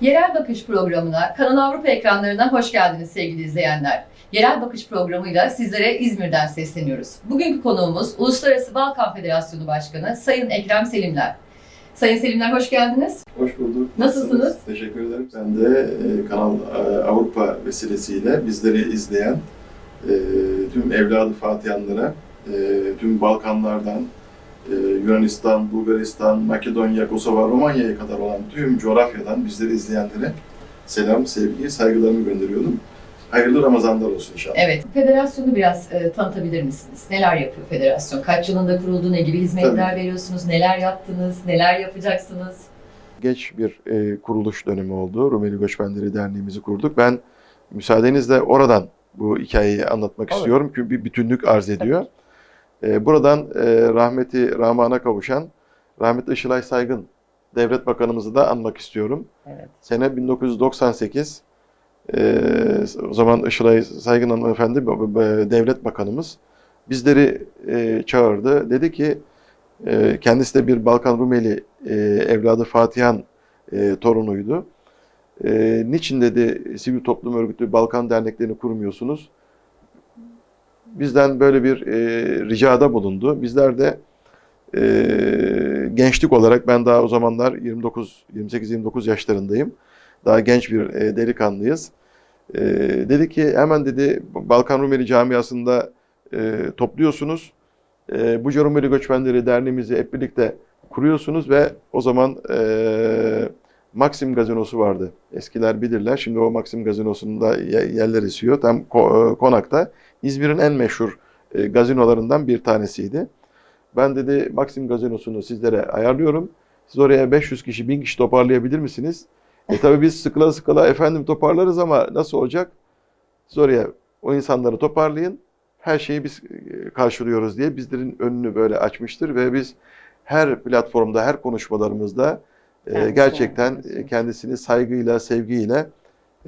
Yerel Bakış programına Kanal Avrupa ekranlarına hoş geldiniz sevgili izleyenler. Yerel Bakış programıyla sizlere İzmir'den sesleniyoruz. Bugünkü konuğumuz Uluslararası Balkan Federasyonu Başkanı Sayın Ekrem Selimler. Sayın Selimler hoş geldiniz. Hoş bulduk. Nasılsınız? Teşekkür ederim. Ben de e, Kanal e, Avrupa vesilesiyle bizleri izleyen e, tüm evladı Fatihanlara, e, tüm Balkanlardan, e, Yunanistan, Bulgaristan, Makedonya, Kosova, Romanya'ya kadar olan tüm coğrafyadan bizleri izleyenlere selam, sevgi, saygılarımı gönderiyorum. Hayırlı Ramazanlar olsun inşallah. Evet, federasyonu biraz e, tanıtabilir misiniz? Neler yapıyor federasyon? Kaç yılında kuruldu? Ne gibi hizmetler veriyorsunuz? Neler yaptınız? Neler yapacaksınız? geç bir e, kuruluş dönemi oldu. Rumeli Göçmenleri Derneğimizi kurduk. Ben müsaadenizle oradan bu hikayeyi anlatmak Olur. istiyorum. Çünkü bir bütünlük arz ediyor. E, buradan e, rahmeti Rahman'a kavuşan rahmetli Işılay Saygın Devlet Bakanımızı da anmak istiyorum. Evet. Sene 1998. E, o zaman Işılay Saygın hanımefendi devlet bakanımız bizleri e, çağırdı. Dedi ki e, kendisi de bir Balkan Rumeli e, evladı Fatihan e, torunuydu. E, niçin dedi sivil toplum örgütü Balkan derneklerini kurmuyorsunuz? Bizden böyle bir e, ricada bulundu. Bizler de e, gençlik olarak ben daha o zamanlar 29 28-29 yaşlarındayım. Daha genç bir e, delikanlıyız. E, dedi ki hemen dedi Balkan Rumeli camiasında e, topluyorsunuz. E, Buca Rumeli Göçmenleri Derneğimizi hep birlikte kuruyorsunuz ve o zaman e, Maxim Gazinosu vardı. Eskiler bilirler. Şimdi o Maxim Gazinosu'nda ye- yerler esiyor. Tam e, Konak'ta. İzmir'in en meşhur e, gazinolarından bir tanesiydi. Ben dedi Maxim Gazinosu'nu sizlere ayarlıyorum. Siz oraya 500 kişi, 1000 kişi toparlayabilir misiniz? E tabii biz sıkıla sıkıla efendim toparlarız ama nasıl olacak? Siz oraya o insanları toparlayın. Her şeyi biz e, karşılıyoruz diye bizlerin önünü böyle açmıştır ve biz her platformda, her konuşmalarımızda e, Kendisine gerçekten e, kendisini saygıyla, sevgiyle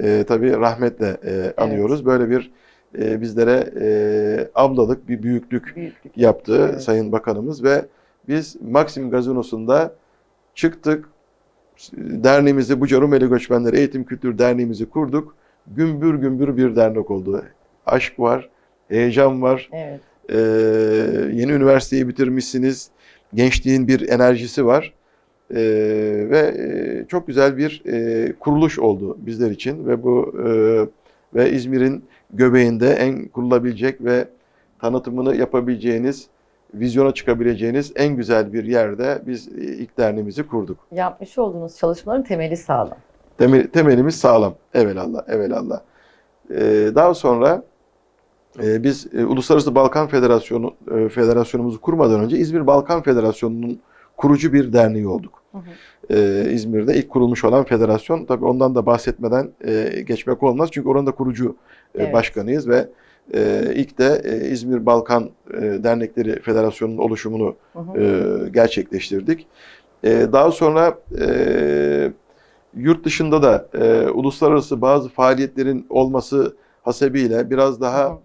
e, tabii rahmetle e, anıyoruz. Böyle bir e, bizlere e, ablalık, bir büyüklük Büyüklük. yaptı Evet. Sayın Bakanımız ve biz Maxim Gazinosu'nda çıktık. Derneğimizi, Buca Rumeli Göçmenleri Eğitim Kültür Derneğimizi kurduk. Gümbür gümbür bir dernek oldu. Aşk var, heyecan var, Evet. ee, yeni üniversiteyi bitirmişsiniz. Gençliğin bir enerjisi var. Ee, ve e, çok güzel bir e, kuruluş oldu bizler için ve bu e, ve İzmir'in göbeğinde en kurulabilecek ve tanıtımını yapabileceğiniz, vizyona çıkabileceğiniz en güzel bir yerde biz e, ilk derneğimizi kurduk. Yapmış olduğunuz çalışmaların temeli sağlam. Temel, temelimiz sağlam. Evelallah, evelallah. Ee, daha sonra e, biz e, Uluslararası Balkan Federasyonu e, Federasyonumuzu kurmadan önce İzmir Balkan Federasyonu'nun kurucu bir derneği olduk. Hı hı. Ee, İzmir'de ilk kurulmuş olan federasyon. Tabii ondan da bahsetmeden e, geçmek olmaz. Çünkü oranın da kurucu e, Evet. başkanıyız ve e, ilk de e, İzmir Balkan e, Dernekleri Federasyonu'nun oluşumunu Hı hı. e, gerçekleştirdik. E, daha sonra e, yurt dışında da e, uluslararası bazı faaliyetlerin olması hasebiyle biraz daha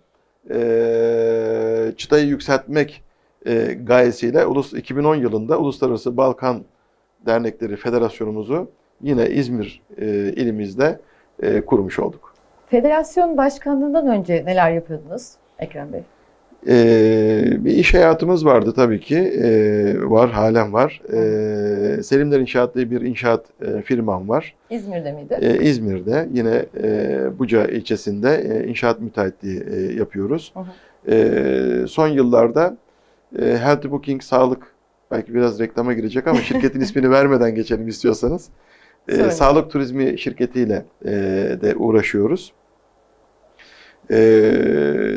Hı. e, çıtayı yükseltmek e, gayesiyle Ulus 2010 yılında Uluslararası Balkan Dernekleri Federasyonumuzu yine İzmir e, ilimizde e, kurmuş olduk. Federasyon başkanlığından önce neler yapıyordunuz Ekrem Bey? Ee, bir iş hayatımız vardı tabii ki. Ee, var, halen var. Ee, Selimler İnşaat diye bir inşaat e, firmam var. İzmir'de miydi? Ee, İzmir'de yine e, Buca ilçesinde e, inşaat müteahhitliği e, yapıyoruz. Hı hı. Ee, son yıllarda e, Healthy Booking Sağlık, belki biraz reklama girecek ama şirketin ismini vermeden geçelim istiyorsanız. Yok. sağlık turizmi şirketiyle e, de uğraşıyoruz. E,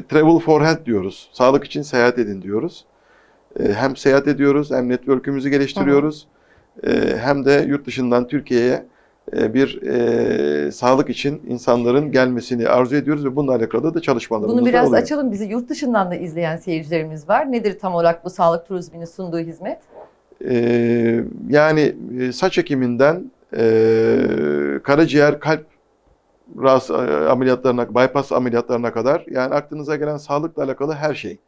travel for health diyoruz. Sağlık için seyahat edin diyoruz. E, hem seyahat ediyoruz hem network'ümüzü geliştiriyoruz. E, hem de yurt dışından Türkiye'ye e, bir e, sağlık için insanların gelmesini arzu ediyoruz ve bununla alakalı da çalışmalarımız Bunu biraz oluyor. açalım. Bizi yurt dışından da izleyen seyircilerimiz var. Nedir tam olarak bu sağlık turizminin sunduğu hizmet? Ee, yani e, saç ekiminden e, karaciğer, kalp ras, e, ameliyatlarına, bypass ameliyatlarına kadar yani aklınıza gelen sağlıkla alakalı her şey.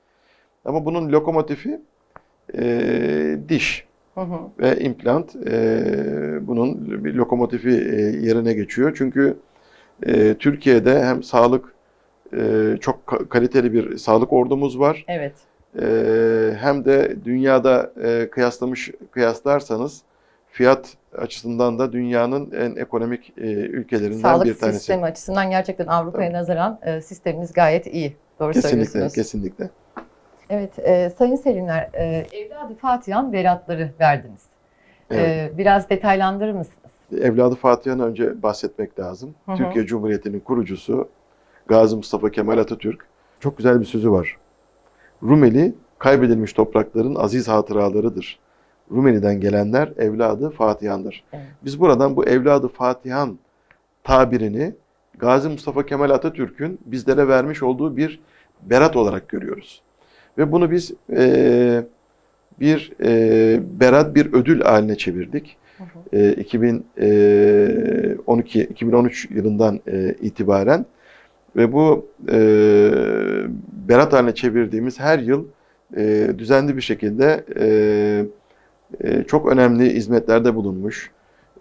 Ama bunun lokomotifi e, diş. Hı hı. ve implant e, bunun bir lokomotifi e, yerine geçiyor. Çünkü e, Türkiye'de hem sağlık e, çok ka- kaliteli bir sağlık ordumuz var. Evet. E, hem de dünyada e, kıyaslamış kıyaslarsanız fiyat açısından da dünyanın en ekonomik e, ülkelerinden Sağlık bir tanesi. sistemi açısından gerçekten Avrupa'ya nazaran e, sistemimiz gayet iyi. Doğru Kesinlikle, söylüyorsunuz. kesinlikle. Evet, e, Sayın Selimler, e, evladı Fatihan beratları verdiniz. Evet. E, biraz detaylandırır mısınız? Evladı Fatiha'nın önce bahsetmek lazım. Hı hı. Türkiye Cumhuriyeti'nin kurucusu Gazi Mustafa Kemal Atatürk çok güzel bir sözü var. Rumeli kaybedilmiş toprakların aziz hatıralarıdır. Rumeli'den gelenler evladı Fatihan'dır. Evet. Biz buradan bu evladı Fatihan tabirini Gazi Mustafa Kemal Atatürk'ün bizlere vermiş olduğu bir berat olarak görüyoruz. Ve bunu biz eee, bir eee, berat, bir ödül haline çevirdik. Hı hı. E, 2012 2013 yılından e, itibaren ve bu e, berat haline çevirdiğimiz her yıl e, düzenli bir şekilde e, e, çok önemli hizmetlerde bulunmuş.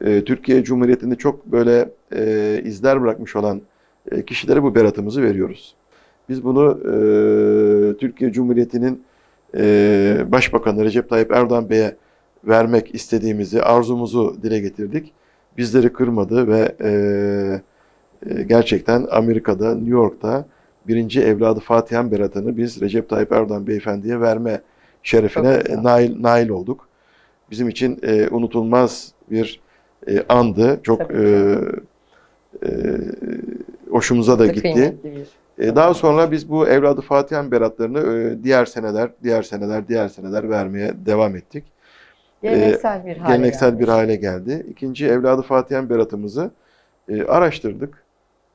E, Türkiye Cumhuriyeti'nde çok böyle e, izler bırakmış olan e, kişilere bu beratımızı veriyoruz. Biz bunu e, Türkiye Cumhuriyeti'nin e, Başbakanı Recep Tayyip Erdoğan Bey'e vermek istediğimizi, arzumuzu dile getirdik. Bizleri kırmadı ve e, e, gerçekten Amerika'da, New York'ta birinci evladı Fatihan Berat'ını biz Recep Tayyip Erdoğan Beyefendi'ye verme şerefine nail, nail olduk. Bizim için e, unutulmaz bir e, andı. Çok e, e, hoşumuza da gitti. Bir. E, Daha sonra biz bu evladı Fatihan beratlarını e, diğer seneler, diğer seneler, diğer seneler vermeye devam ettik. Geleneksel bir hale Ee, Geleneksel gelmiş. bir hale geldi. İkinci evladı Fatihan beratımızı e, araştırdık.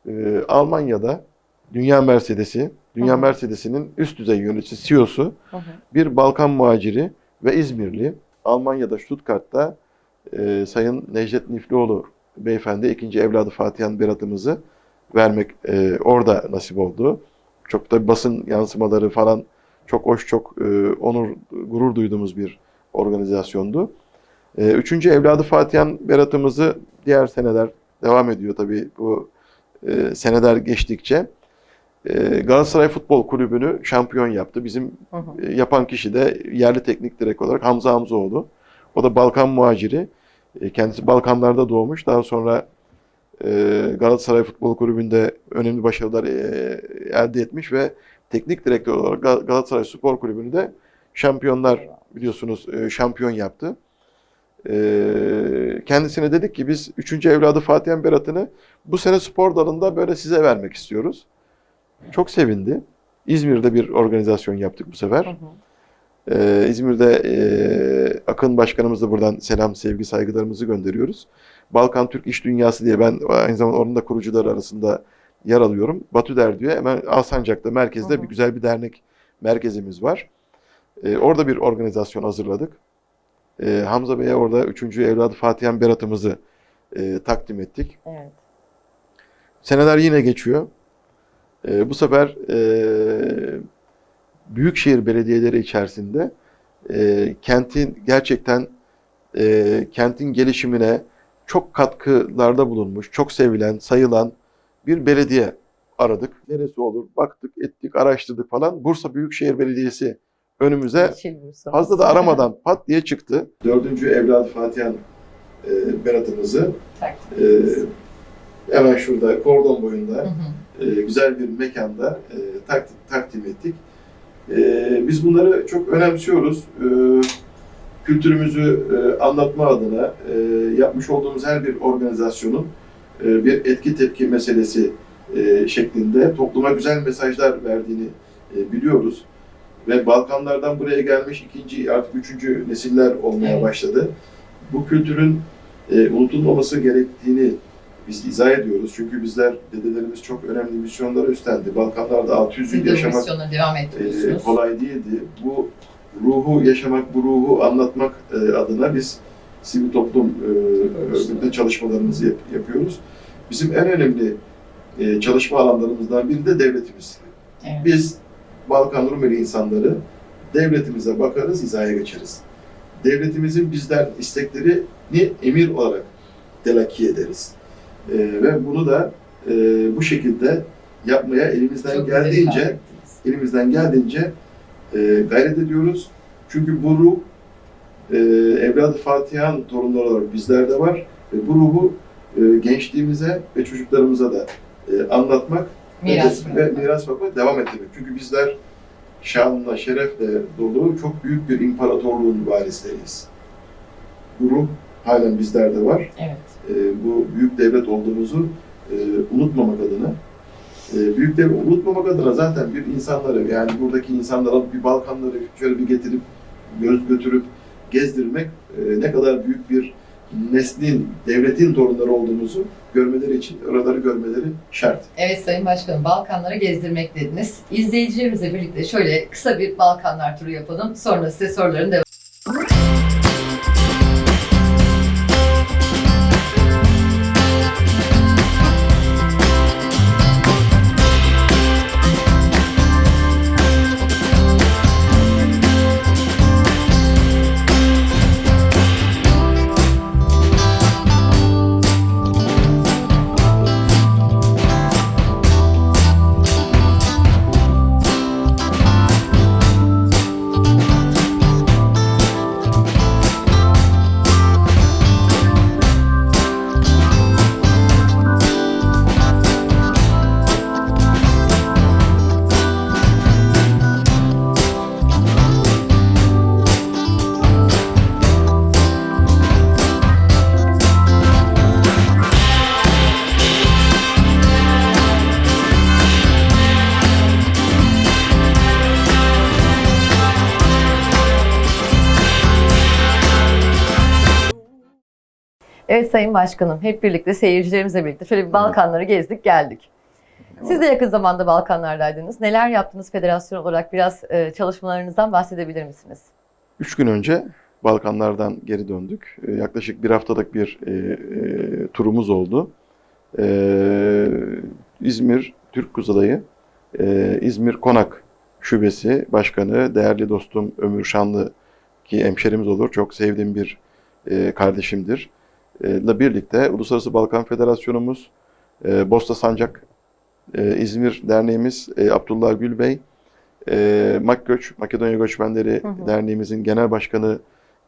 E, Almanya'da Dünya Mercedes'i, Dünya. Mercedes'inin üst düzey yöneticisi, CEO'su Hı hı. bir Balkan muhaciri ve İzmirli. Almanya'da Stuttgart'ta e, Sayın Necdet Niflioğlu beyefendi ikinci evladı Fatihan beratımızı vermek e, orada nasip oldu. Çok da basın yansımaları falan çok hoş, çok e, onur, gurur duyduğumuz bir organizasyondu. E, üçüncü evladı Fatihan beratımızı diğer seneler devam ediyor tabii bu e, seneler geçtikçe. E, Galatasaray Futbol Kulübü'nü şampiyon yaptı. Bizim Hı hı. e, yapan kişi de yerli teknik direkt olarak Hamza Hamzoğlu. O da Balkan muhaciri. E, Kendisi Balkanlarda doğmuş. Daha sonra Galatasaray Futbol Kulübü'nde önemli başarılar e, elde etmiş ve teknik direktör olarak Gal- Galatasaray Spor Kulübü'nü de şampiyonlar biliyorsunuz e, şampiyon yaptı. E, Kendisine dedik ki biz 3. evladı Fatih Berat'ını bu sene spor dalında böyle size vermek istiyoruz. Çok sevindi. İzmir'de bir organizasyon yaptık bu sefer. Hı hı. Ee, İzmir'de e, Akın Başkanımızla buradan selam, sevgi, saygılarımızı gönderiyoruz. Balkan Türk İş Dünyası diye ben aynı zamanda onun da kurucuları arasında yer alıyorum. Batüder diyor. Hemen Alsancak'ta merkezde Hı hı. bir güzel bir dernek merkezimiz var. Ee, orada bir organizasyon hazırladık. Ee, Hamza Bey'e orada 3. evladı Fatihan Berat'ımızı e, takdim ettik. Evet. Seneler yine geçiyor. Ee, bu sefer e, büyükşehir belediyeleri içerisinde e, kentin gerçekten e, kentin gelişimine çok katkılarda bulunmuş, çok sevilen, sayılan bir belediye aradık. Neresi olur? Baktık, ettik, araştırdık falan. Bursa Büyükşehir Belediyesi önümüze fazla da aramadan pat diye çıktı. Dördüncü evladı Fatihan e, beratımızı e, hemen şurada kordon boyunda Hı hı. e, güzel bir mekanda e, takdim, takdim ettik. E, biz bunları çok önemsiyoruz. E, kültürümüzü e, anlatma adına e, yapmış olduğumuz her bir organizasyonun e, bir etki tepki meselesi e, şeklinde topluma güzel mesajlar verdiğini e, biliyoruz. Ve Balkanlardan buraya gelmiş ikinci artık üçüncü nesiller olmaya başladı. Bu kültürün e, unutulmaması gerektiğini biz izah ediyoruz. Çünkü bizler, dedelerimiz çok önemli misyonları üstlendi. Balkanlarda 600 Siz yıl yaşamak devam e, kolay değildi. Bu ruhu yaşamak, bu ruhu anlatmak e, adına biz sivil toplum e, örgütünde çalışmalarımızı yap- yapıyoruz. Bizim en önemli e, çalışma alanlarımızdan biri de devletimiz. Evet. Biz Balkan Rumeli insanları devletimize bakarız, hizaya geçeriz. devletimizin bizden isteklerini emir olarak telakki ederiz. E, ve bunu da e, bu şekilde yapmaya elimizden Çok geldiğince elimizden geldiğince e, gayret ediyoruz. Çünkü bu ruh e, evladı Fatiha'nın torunları olarak bizlerde var ve bu ruhu e, gençliğimize ve çocuklarımıza da e, anlatmak Miras ve bırakmak. miras bırakmak devam ettirmek. Çünkü bizler şanla, şerefle dolu çok büyük bir imparatorluğun varisleriyiz. Bu ruh halen bizlerde var. Evet. E, bu büyük devlet olduğumuzu e, unutmamak adına e, büyük devlet unutmamak adına zaten bir insanları yani buradaki insanlara bir Balkanları şöyle bir getirip göz götürüp gezdirmek e, ne kadar büyük bir neslin, devletin torunları olduğumuzu görmeleri için oraları görmeleri şart. Evet Sayın Başkanım, Balkanları gezdirmek dediniz. İzleyicilerimizle birlikte şöyle kısa bir Balkanlar turu yapalım. Sonra size soruların devam Evet Sayın Başkanım, hep birlikte seyircilerimizle birlikte şöyle bir Balkanları gezdik geldik. Siz de yakın zamanda Balkanlardaydınız. Neler yaptınız federasyon olarak? Biraz e, çalışmalarınızdan bahsedebilir misiniz? Üç gün önce Balkanlardan geri döndük. E, yaklaşık bir haftalık bir e, e, turumuz oldu. E, İzmir Türk Kızılayı, e, İzmir Konak Şubesi Başkanı, değerli dostum Ömür Şanlı ki hemşerimiz olur, çok sevdiğim bir e, kardeşimdir. E, ile birlikte Uluslararası Balkan Federasyonumuz, e, Bosta Sancak e, İzmir Derneğimiz, e, Abdullah Gül Bey, e, MakGöç, Makedonya Göçmenleri Hı hı. Derneğimizin Genel Başkanı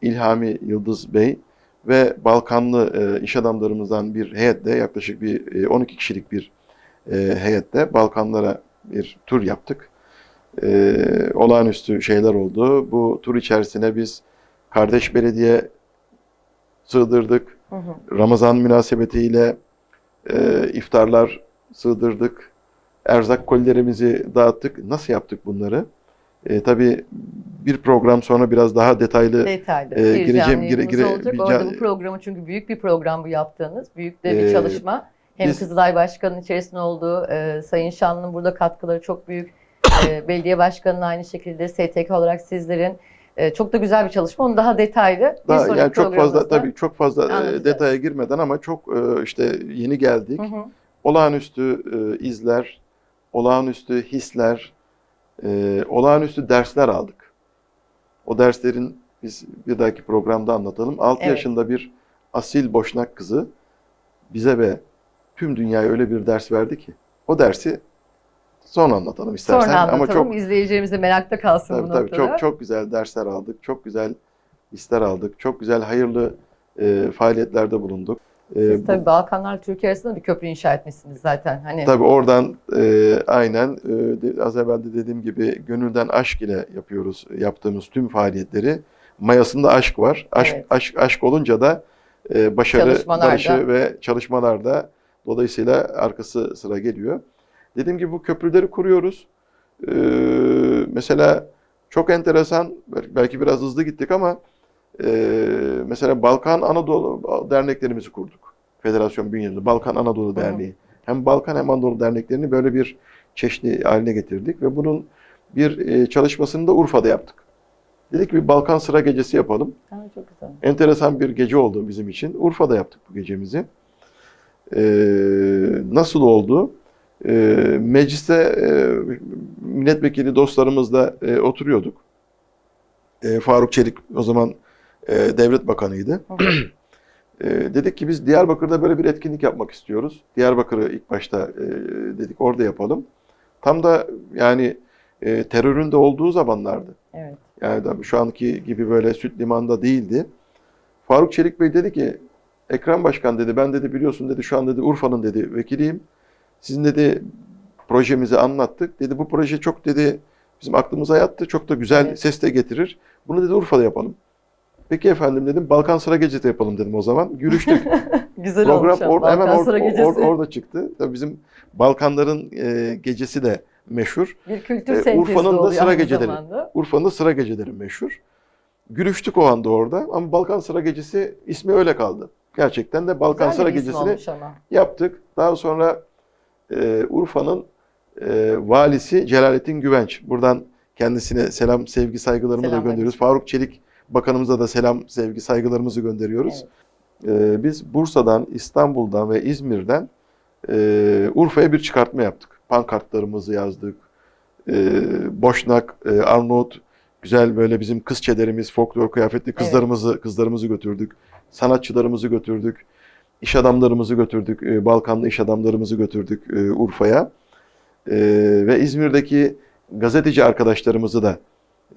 İlhami Yıldız Bey ve Balkanlı e, iş adamlarımızdan bir heyetle yaklaşık bir e, 12 kişilik bir e, heyette Balkanlara bir tur yaptık. E, olağanüstü şeyler oldu. Bu tur içerisine biz kardeş belediye sığdırdık. Hı hı. Ramazan münasebetiyle e, iftarlar sığdırdık. Erzak kolilerimizi dağıttık. Nasıl yaptık bunları? E, tabii bir program sonra biraz daha detaylı Detaylı. Bir gireceğim, gire- gire- olacak. bir Orada bu programı çünkü büyük bir program bu yaptığınız. Büyük de bir Ee, çalışma. Hem biz- Kızılay Başkanı'nın içerisinde olduğu, e, Sayın Şanlı'nın burada katkıları çok büyük. E, belediye Başkanı'nın aynı şekilde STK olarak sizlerin. E, çok da güzel bir çalışma. Onu daha detaylı bir daha yani çok fazla tabii çok fazla e, anlatacağız. detaya girmeden ama çok e, işte yeni geldik. Hı hı. Olağanüstü e, izler, olağanüstü hisler, e, olağanüstü dersler aldık. O derslerin biz bir dahaki programda anlatalım. 6 Evet. yaşında bir asil boşnak kızı bize ve tüm dünyaya öyle bir ders verdi ki o dersi sonra anlatalım istersen Sonra anlatalım. ama çok İzleyicilerimiz de merakta kalsın Tabii bu tabii noktada. çok çok güzel dersler aldık. Çok güzel hisler aldık. Çok güzel hayırlı e, faaliyetlerde bulunduk. E, Siz bu- tabii Balkanlar Türkiye arasında bir köprü inşa etmişsiniz zaten. Hani tabii oradan e, aynen e, de- az evvel de dediğim gibi gönülden aşk ile yapıyoruz yaptığımız tüm faaliyetleri. Mayasında aşk var. Aşk Evet. aşk aşk olunca da e, başarı, barışı ve çalışmalarda dolayısıyla arkası sıra geliyor. Dediğim gibi bu köprüleri kuruyoruz. E, mesela çok enteresan, bel- belki biraz hızlı gittik ama e, mesela Balkan Anadolu derneklerimizi kurduk. Federasyon bünyesinde Balkan Anadolu hı. Derneği. Hem Balkan hem Anadolu derneklerini böyle bir çeşitli haline getirdik ve bunun bir e, çalışmasını da Urfa'da yaptık. Dedik bir Balkan sıra gecesi yapalım. Ha, çok güzel. Enteresan bir gece oldu bizim için. Urfa'da yaptık bu gecemizi. Ee, nasıl oldu? Ee, mecliste e, milletvekili dostlarımızla e, oturuyorduk. E, Faruk Çelik o zaman e, devlet bakanıydı. E, dedik ki biz Diyarbakır'da böyle bir etkinlik yapmak istiyoruz. Diyarbakır'ı ilk başta e, dedik orada yapalım. Tam da yani e, terörün de olduğu zamanlardı. Evet. Yani tabii şu anki gibi böyle süt limanda değildi. Faruk Çelik Bey dedi ki Ekrem Başkan dedi ben dedi biliyorsun dedi şu an dedi Urfa'nın dedi vekiliyim. Sizin dedi projemizi anlattık. Dedi bu proje çok dedi bizim aklımıza yattı. Çok da güzel Evet. ses de getirir. Bunu dedi Urfa'da yapalım. Peki efendim dedim Balkan Sıra Gecesi yapalım dedim o zaman. Görüştük. Güzel Program olmuş. orada hemen or- or- Gecesi. orada çıktı. Tabii bizim Balkanların e, gecesi de meşhur. bir kültür E, sentezi Urfa'nın da sıra geceleri. Urfa'nın da sıra geceleri meşhur. Gülüştük o anda orada ama Balkan Sıra Gecesi ismi öyle kaldı. Gerçekten de Balkan Güzel Sıra Gecesi'ni yaptık. Daha sonra e, Urfa'nın e, valisi Celalettin Güvenç. Buradan kendisine selam, sevgi, saygılarımızı da Selamlar. gönderiyoruz. Faruk Çelik Bakanımıza da selam, sevgi, saygılarımızı gönderiyoruz. E, biz Bursa'dan, İstanbul'dan ve İzmir'den e, Urfa'ya bir çıkartma yaptık. Pankartlarımızı yazdık. E, Boşnak, e, Arnavut, güzel böyle bizim kız çederimiz, folklor kıyafetli kızlarımızı kızlarımızı götürdük. Sanatçılarımızı götürdük. İş adamlarımızı götürdük. e, Balkanlı iş adamlarımızı götürdük e, Urfa'ya. E, ve İzmir'deki gazeteci arkadaşlarımızı da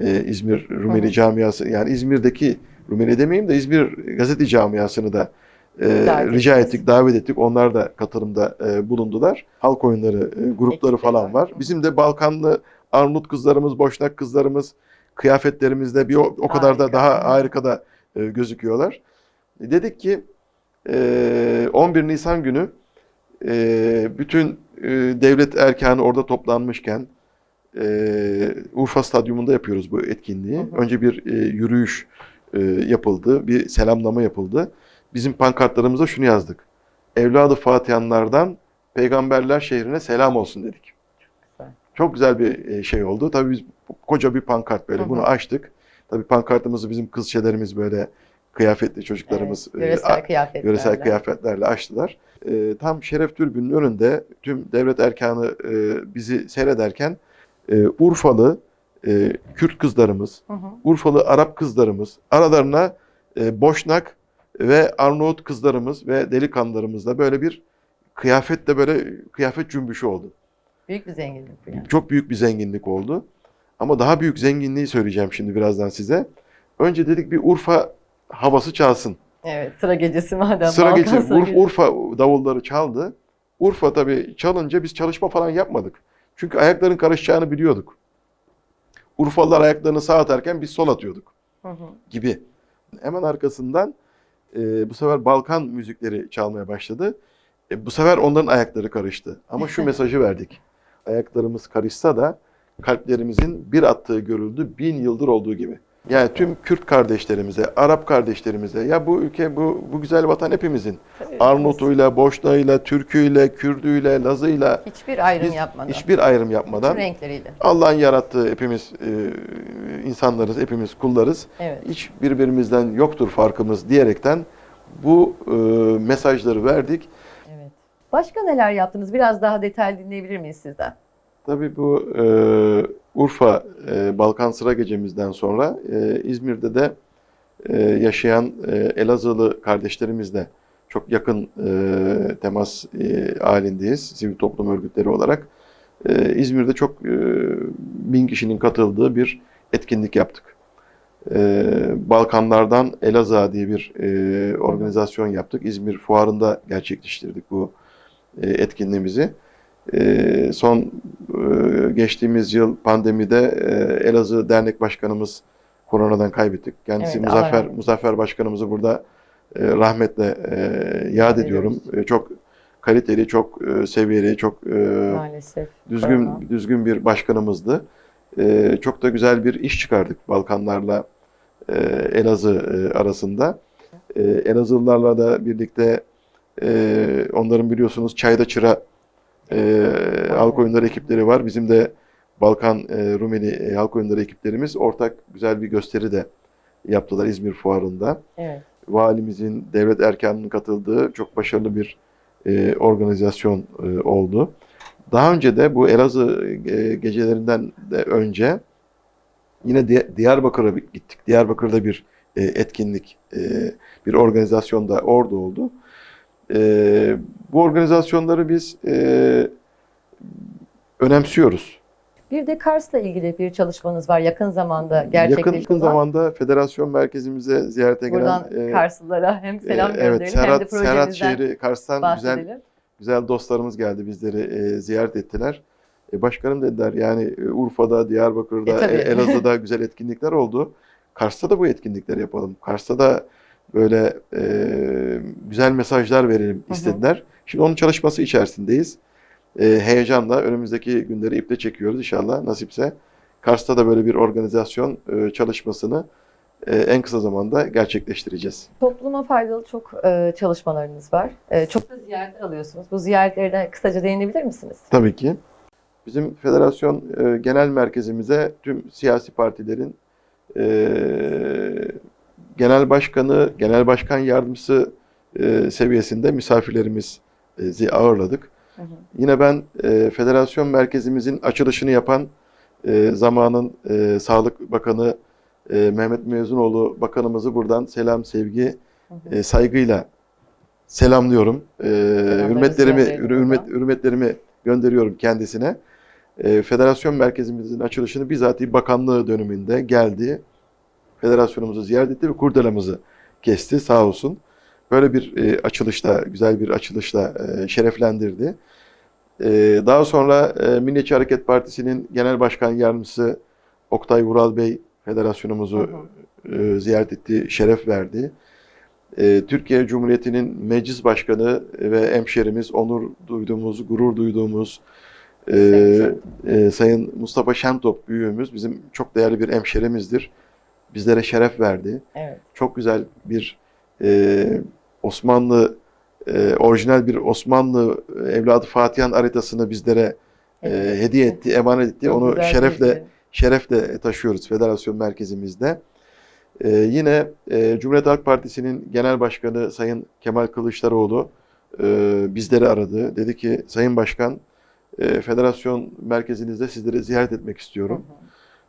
e, İzmir Rumeli camiası yani İzmir'deki Rumeli demeyeyim de İzmir gazeteci camiasını da e, Davet rica ettik, davet ettik. Onlar da katılımda e, bulundular. Halk oyunları e, grupları falan var. Bizim de Balkanlı Arnavut kızlarımız, Boşnak kızlarımız kıyafetlerimizde bir o, o kadar da daha harika da e, gözüküyorlar. E, dedik ki e, 11 Nisan günü e, bütün e, devlet erkanı orada toplanmışken e, Urfa Stadyumunda yapıyoruz bu etkinliği. Hı hı. Önce bir e, yürüyüş e, yapıldı, bir selamlama yapıldı. Bizim pankartlarımıza şunu yazdık. Evladı Fatihanlardan peygamberler şehrine selam olsun dedik. güzel. Çok güzel bir şey oldu. Tabii biz koca bir pankart böyle Hı hı. bunu açtık. Tabii pankartımızı bizim kız şeylerimiz böyle kıyafetli çocuklarımız Evet, e, yöresel a- kıyafetlerle. yöresel kıyafetlerle açtılar. E, tam Şeref Türbü'nün önünde tüm devlet erkanı e, bizi seyrederken e, Urfalı e, Kürt kızlarımız, Hı hı. Urfalı Arap kızlarımız, aralarına e, Boşnak ve Arnavut kızlarımız ve delikanlılarımızla böyle bir kıyafetle böyle kıyafet cümbüşü oldu. Büyük bir zenginlik bu yani. Çok büyük bir zenginlik oldu. Ama daha büyük zenginliği söyleyeceğim şimdi birazdan size. Önce dedik bir Urfa havası çalsın. Evet, sıra gecesi madem. Sıra Balkan geçti. sıra Urfa, gecesi. Urfa davulları çaldı. Urfa tabii çalınca biz çalışma falan yapmadık. Çünkü ayakların karışacağını biliyorduk. Urfalılar ayaklarını sağ atarken biz sol atıyorduk Hı hı. gibi. Hemen arkasından e, bu sefer Balkan müzikleri çalmaya başladı. E, bu sefer onların ayakları karıştı. Ama şu mesajı verdik. Ayaklarımız karışsa da kalplerimizin bir attığı görüldü bin yıldır olduğu gibi. Yani tüm Kürt kardeşlerimize, Arap kardeşlerimize, ya bu ülke, bu, bu güzel vatan hepimizin. Tabii, Arnavutuyla, Boşnağıyla, Türküyle, Kürdüyle, Lazıyla Hiçbir ayrım Biz yapmadan. hiçbir ayrım yapmadan renkleriyle. Allah'ın yarattığı hepimiz e, insanlarız, hepimiz kullarız. Evet. Hiç birbirimizden yoktur farkımız diyerekten bu e, mesajları verdik. Evet. Başka neler yaptınız? Biraz daha detaylı dinleyebilir miyiz sizden? Tabii bu e, Urfa e, Balkan Sıra Gecemizden sonra e, İzmir'de de e, yaşayan e, Elazığlı kardeşlerimizle çok yakın e, temas e, halindeyiz sivil toplum örgütleri olarak. E, İzmir'de çok e, bin kişinin katıldığı bir etkinlik yaptık. E, Balkanlardan Elazığ diye bir e, organizasyon yaptık. İzmir Fuarı'nda gerçekleştirdik bu e, etkinliğimizi. E, son e, geçtiğimiz yıl pandemide e, Elazığ Dernek Başkanımız koronadan kaybettik. Kendisi Evet, Allah Muzaffer eylesin. Muzaffer Başkanımızı burada e, rahmetle e, yad ediyorum. E, çok kaliteli, çok e, seviyeli, çok e, Maalesef. düzgün Korona. düzgün bir başkanımızdı. E, çok da güzel bir iş çıkardık Balkanlarla e, Elazığ e, arasında. E, Elazığlılarla da birlikte e, onların biliyorsunuz Çayda Çıra e, halk oyunları ekipleri var. Bizim de Balkan e, Rumeli e, halk oyunları ekiplerimiz ortak güzel bir gösteri de yaptılar İzmir Fuarı'nda. Evet. Valimizin, devlet erkanının katıldığı çok başarılı bir e, organizasyon e, oldu. Daha önce de bu Elazığ e, gecelerinden de önce yine Di- Diyarbakır'a gittik. Diyarbakır'da bir e, etkinlik, e, bir organizasyon da orada oldu. E, bu organizasyonları biz e, önemsiyoruz. Bir de Kars'la ilgili bir çalışmanız var yakın zamanda gerçekleşti. Yakın, yakın zamanda federasyon merkezimize ziyarete gelen Buradan e, Karslılara hem selam e, gönderelim evet, hem de Serhat, Serhat projemizden şehri Kars'tan güzel bahsedelim. güzel dostlarımız geldi bizleri e, ziyaret ettiler. E, başkanım dediler yani e, Urfa'da, Diyarbakır'da, E, tabii. e, Elazığ'da güzel etkinlikler oldu. Kars'ta da bu etkinlikleri yapalım. Kars'ta da böyle e, güzel mesajlar verelim hı. istediler. Şimdi onun çalışması içerisindeyiz. E, heyecanla önümüzdeki günleri iple çekiyoruz inşallah nasipse. Kars'ta da böyle bir organizasyon e, çalışmasını e, en kısa zamanda gerçekleştireceğiz. Topluma faydalı çok e, çalışmalarınız var. E, çok da ziyaretler alıyorsunuz. Bu ziyaretleri de kısaca değinebilir misiniz? Tabii ki. Bizim federasyon e, genel merkezimize tüm siyasi partilerin e, genel başkanı, genel başkan yardımcısı e, seviyesinde misafirlerimizi ağırladık. Hı hı. Yine ben e, federasyon merkezimizin açılışını yapan e, zamanın e, Sağlık Bakanı e, Mehmet Mezunoğlu Bakanımızı buradan selam, sevgi, Hı hı. e, saygıyla selamlıyorum. E, hürmetlerimi hürmet, hürmetlerimi gönderiyorum kendisine. E, federasyon merkezimizin açılışını bizatihi bakanlığı döneminde geldi. Federasyonumuzu ziyaret etti ve kurdelamızı kesti sağ olsun. Böyle bir e, açılışla, güzel bir açılışla e, şereflendirdi. E, daha sonra e, Milliyetçi Hareket Partisi'nin Genel Başkan Yardımcısı Oktay Vural Bey federasyonumuzu e, ziyaret etti, şeref verdi. E, Türkiye Cumhuriyeti'nin meclis başkanı ve hemşerimiz, onur duyduğumuz, gurur duyduğumuz e, e, Sayın Mustafa Şentop büyüğümüz bizim çok değerli bir hemşerimizdir. Bizlere şeref verdi. Evet. Çok güzel bir e, Osmanlı, e, orijinal bir Osmanlı evladı Fatihan haritasını bizlere e, Evet. hediye etti, emanet etti. Çok Onu şerefle şey. şerefle taşıyoruz federasyon merkezimizde. Ee, yine e, Cumhuriyet Halk Partisi'nin genel başkanı Sayın Kemal Kılıçdaroğlu e, bizleri aradı. Dedi ki Sayın Başkan e, federasyon merkezinizde sizleri ziyaret etmek Hı istiyorum.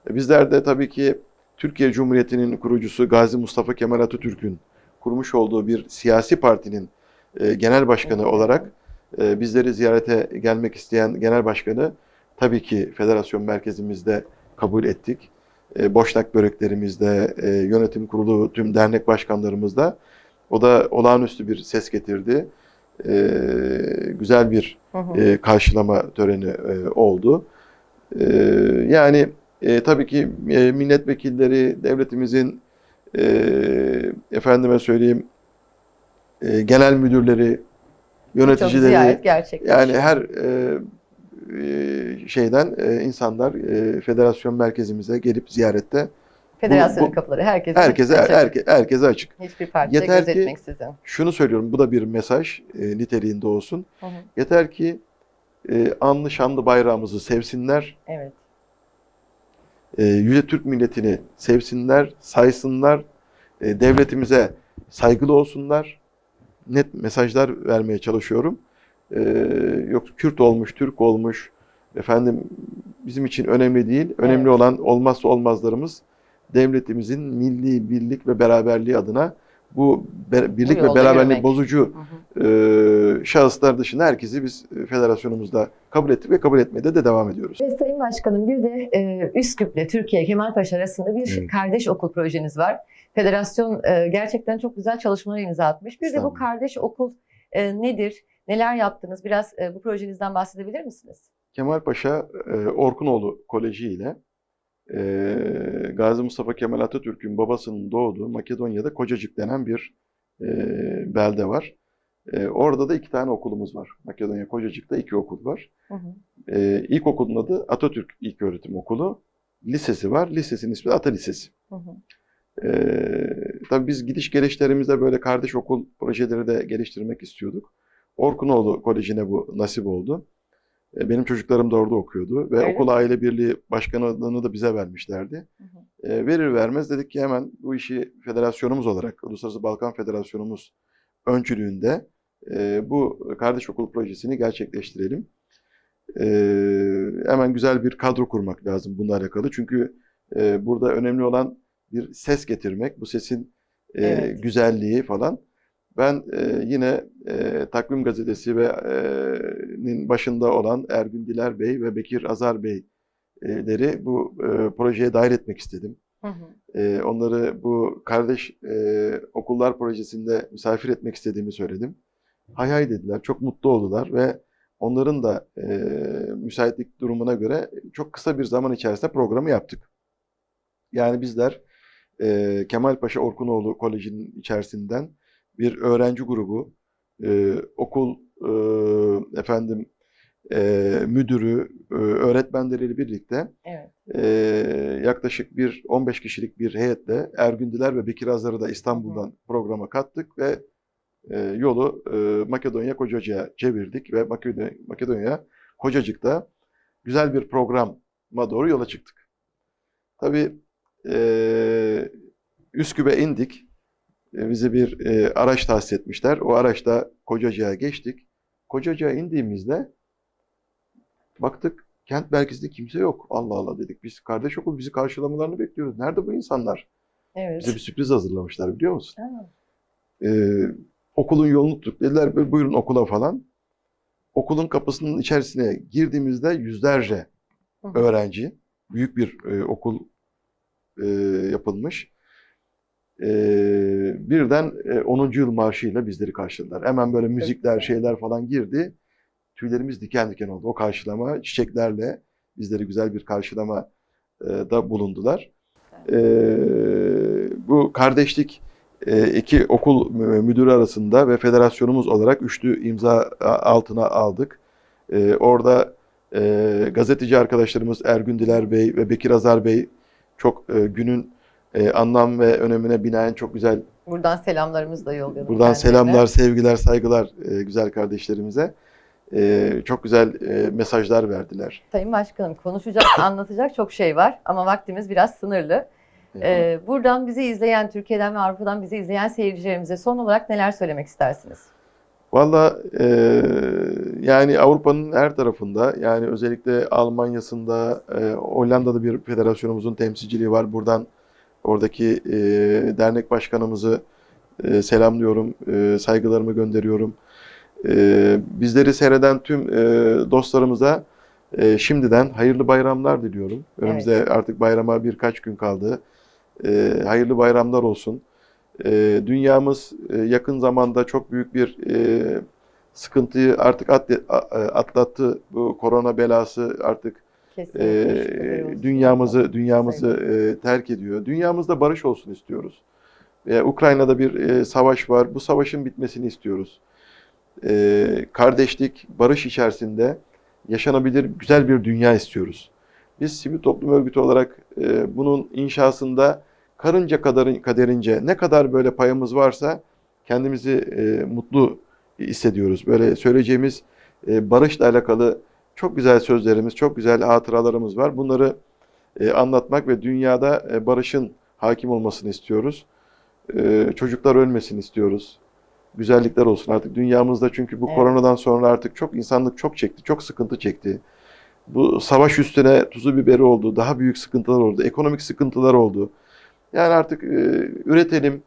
hı. E, Bizler de tabii ki Türkiye Cumhuriyeti'nin kurucusu Gazi Mustafa Kemal Atatürk'ün kurmuş olduğu bir siyasi partinin e, genel başkanı olarak e, bizleri ziyarete gelmek isteyen genel başkanı tabii ki federasyon merkezimizde kabul ettik. E, Boşnak böreklerimizde, e, yönetim kurulu, tüm dernek başkanlarımızda o da olağanüstü bir ses getirdi. E, güzel bir e, karşılama töreni e, oldu. E, yani e, tabii ki e, milletvekilleri, devletimizin e, efendime söyleyeyim e, genel müdürleri, yöneticileri, ziyaret gerçekleşiyor. yani her e, e, şeyden e, insanlar e, federasyon merkezimize gelip ziyarette Federasyonun bu- kapıları herkese herkese açık. herke, herkese açık. Hiçbir partide Yeter ki- gözetmeksizin. Şunu söylüyorum, bu da bir mesaj e, niteliğinde olsun. Hı hı. Yeter ki e, anlı şanlı bayrağımızı sevsinler, Evet. E, Yüce Türk milletini sevsinler, saysınlar, e, devletimize saygılı olsunlar. Net mesajlar vermeye çalışıyorum. E, yok Kürt olmuş, Türk olmuş, efendim bizim için önemli değil. Önemli Evet. olan olmazsa olmazlarımız devletimizin milli birlik ve beraberliği adına bu be- birlik ve yolda beraberliği yürümek. bozucu Hı hı. e, şahıslar dışında herkesi biz e, federasyonumuzda kabul ettik ve kabul etmeye de devam ediyoruz. Ve Sayın Başkanım bir de e, Üsküp'le Türkiye Kemalpaşa arasında bir Evet. kardeş okul projeniz var. Federasyon e, gerçekten çok güzel çalışmalar imza atmış. Bir de bu kardeş okul e, nedir? Neler yaptınız? Biraz e, bu projenizden bahsedebilir misiniz? Kemalpaşa e, Orkunoğlu Koleji ile e, Gazi Mustafa Kemal Atatürk'ün babasının doğduğu Makedonya'da Kocacık denen bir e, belde var. E, orada da iki tane okulumuz var. Makedonya Kocacık'ta iki okul var. Hı hı. E, ilkokulun adı Atatürk İlköğretim Okulu. Lisesi var. Lisesinin ismi de Ata Lisesi. Hı hı. Ee, tabii biz gidiş gelişlerimizde böyle kardeş okul projeleri de geliştirmek istiyorduk. Orkunoğlu Koleji'ne bu nasip oldu. Ee, benim çocuklarım da orada okuyordu ve Öyle okul mi? aile birliği başkanlığını da bize vermişlerdi. Hı hı. Ee, verir vermez dedik ki hemen bu işi federasyonumuz olarak, Uluslararası Balkan Federasyonumuz öncülüğünde e, bu kardeş okul projesini gerçekleştirelim. Ee, hemen güzel bir kadro kurmak lazım bununla alakalı. Çünkü e, burada önemli olan bir ses getirmek. Bu sesin e, Evet. güzelliği falan. Ben e, yine e, Takvim Gazetesi ve e, başında olan Ergün Diler Bey ve Bekir Azar Beyleri bu e, projeye dahil etmek istedim. Hı hı. E, onları bu kardeş e, okullar projesinde misafir etmek istediğimi söyledim. Hay hay dediler, çok mutlu oldular ve onların da e, müsaitlik durumuna göre çok kısa bir zaman içerisinde programı yaptık. Yani bizler e, Kemalpaşa Orkunoğlu Koleji'nin içerisinden bir öğrenci grubu, e, okul e, efendim e, müdürü, e, öğretmenleriyle birlikte Evet. e, yaklaşık bir 15 kişilik bir heyetle Ergündiler ve Bekir Azar'ı da İstanbul'dan programa kattık ve e, yolu e, Makedonya Kocacık'a çevirdik ve Makedonya, Makedonya Kocacık'ta güzel bir programa doğru yola çıktık. Tabii e, Üsküp'e indik. E, bize bir e, araç tahsis etmişler. O araçta Kocacık'a geçtik. Kocacık'a indiğimizde baktık kent merkezinde kimse yok. Allah Allah dedik. Biz kardeş okul bizi karşılamalarını bekliyoruz. Nerede bu insanlar? Evet. Bize bir sürpriz hazırlamışlar biliyor musun? Ee, okulun yolunu tuttuk. Dediler "Bu- buyurun okula falan. Okulun kapısının içerisine girdiğimizde yüzlerce öğrenci, büyük bir e, okul e, yapılmış. E, birden e, 10. yıl marşıyla bizleri karşıladılar. Hemen böyle müzikler, şeyler falan girdi. Tüylerimiz diken diken oldu. O karşılama çiçeklerle bizleri güzel bir karşılama e, da bulundular. E, bu kardeşlik e, iki okul mü- müdürü arasında ve federasyonumuz olarak üçlü imza altına aldık. E, orada e, gazeteci arkadaşlarımız Ergün Diler Bey ve Bekir Azar Bey çok e, günün e, anlam ve önemine binaen çok güzel Buradan selamlarımızı da yollayalım. buradan kendilerine. selamlar, sevgiler, saygılar e, güzel kardeşlerimize. E, çok güzel e, mesajlar verdiler. Sayın Başkanım konuşacak, anlatacak çok şey var ama vaktimiz biraz sınırlı. Ee, buradan bizi izleyen, Türkiye'den ve Avrupa'dan bizi izleyen seyircilerimize son olarak neler söylemek istersiniz? Valla e, yani Avrupa'nın her tarafında yani özellikle Almanya'sında, e, Hollanda'da bir federasyonumuzun temsilciliği var. Buradan oradaki e, dernek başkanımızı e, selamlıyorum, e, saygılarımı gönderiyorum. E, bizleri seyreden tüm e, dostlarımıza e, şimdiden hayırlı bayramlar diliyorum. Önümüzde artık bayrama birkaç gün kaldı. E, hayırlı bayramlar olsun. E, dünyamız e, yakın zamanda çok büyük bir e, sıkıntıyı artık atlattı. Bu korona belası artık Kesinlikle. e, dünyamızı dünyamızı e, terk ediyor. Dünyamızda barış olsun istiyoruz. E, Ukrayna'da bir e, savaş var. Bu savaşın bitmesini istiyoruz. E, kardeşlik, barış içerisinde yaşanabilir güzel bir dünya istiyoruz. Biz sivil toplum örgütü olarak e, bunun inşasında karınca kadarın, kaderince ne kadar böyle payımız varsa kendimizi e, mutlu hissediyoruz. Böyle söyleyeceğimiz e, barışla alakalı çok güzel sözlerimiz, çok güzel hatıralarımız var. Bunları e, anlatmak ve dünyada e, barışın hakim olmasını istiyoruz. E, çocuklar ölmesin istiyoruz. Güzellikler olsun artık dünyamızda çünkü bu Evet. koronadan sonra artık çok insanlık çok çekti, çok sıkıntı çekti. Bu savaş üstüne tuzu biberi oldu, daha büyük sıkıntılar oldu, ekonomik sıkıntılar oldu. Yani artık e, üretelim,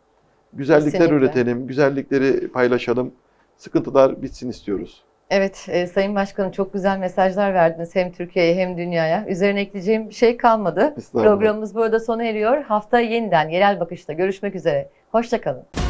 güzellikler Kesinlikle. üretelim, güzellikleri paylaşalım, sıkıntılar bitsin istiyoruz. Evet, e, Sayın Başkanım çok güzel mesajlar verdiniz hem Türkiye'ye hem dünyaya. Üzerine ekleyeceğim bir şey kalmadı. Programımız burada sona eriyor. Hafta yeniden yerel bakışta görüşmek üzere. Hoşçakalın.